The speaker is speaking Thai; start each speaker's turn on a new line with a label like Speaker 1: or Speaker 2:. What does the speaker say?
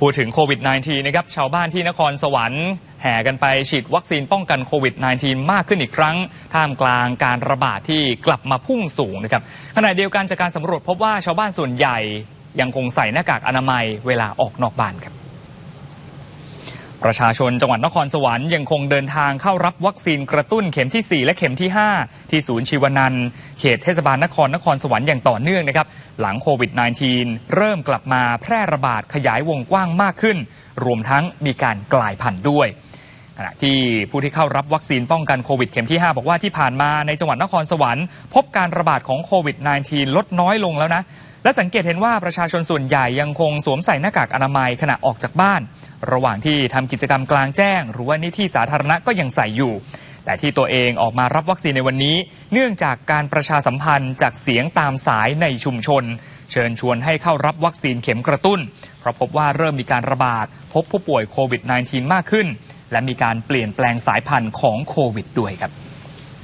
Speaker 1: พูดถึงโควิด -19 นะครับชาวบ้านที่นครสวรรค์แห่กันไปฉีดวัคซีนป้องกันโควิด -19 มากขึ้นอีกครั้ง ท่ามกลางการระบาดที่กลับมาพุ่งสูงนะครับขณะเดียวกันจากการสำรวจพบว่าชาวบ้านส่วนใหญ่ยังคงใส่หน้ากากอนามัยเวลาออกนอกบ้านครับ ประชาชนจังหวัดนครสวรรค์ยังคงเดินทางเข้ารับวัคซีนกระตุ้นเข็มที่ 4 และเข็มที่ 5 ที่ศูนย์ชีวนันท์เขตเทศบาลนครนครสวรรค์อย่างต่อเนื่องนะครับ หลังโควิด -19 เริ่มกลับมาแพร่ระบาดขยายวงกว้างมากขึ้น รวมทั้งมีการกลายพันธุ์ด้วยขณะที่ผู้ที่เข้ารับวัคซีนป้องกันโควิดเข็มที่ 5 บอกว่าที่ผ่านมาในจังหวัดนครสวรรค์ พบการระบาดของโควิด -19 ลดน้อยลงแล้วนะ และสังเกตเห็นว่าประชาชนส่วนใหญ่ยังคงสวมใส่หน้ากากอนามัยขณะออกจากบ้าน ระหว่างที่ทำกิจกรรมกลางแจ้ง หรือว่านิที่สาธารณะก็ยังใส่อยู่ แต่ที่ตัวเองออกมารับวัคซีนในวันนี้ เนื่องจากการประชาสัมพันธ์จากเสียงตามสายในชุมชน เชิญชวนให้เข้ารับวัคซีนเข็มกระตุ้น เพราะพบว่าเริ่มมีการระบาด พบผู้ป่วยโควิด -19 มากขึ้น และมีการเปลี่ยนแปลงสายพันธุ์ของโควิดด้วยครับ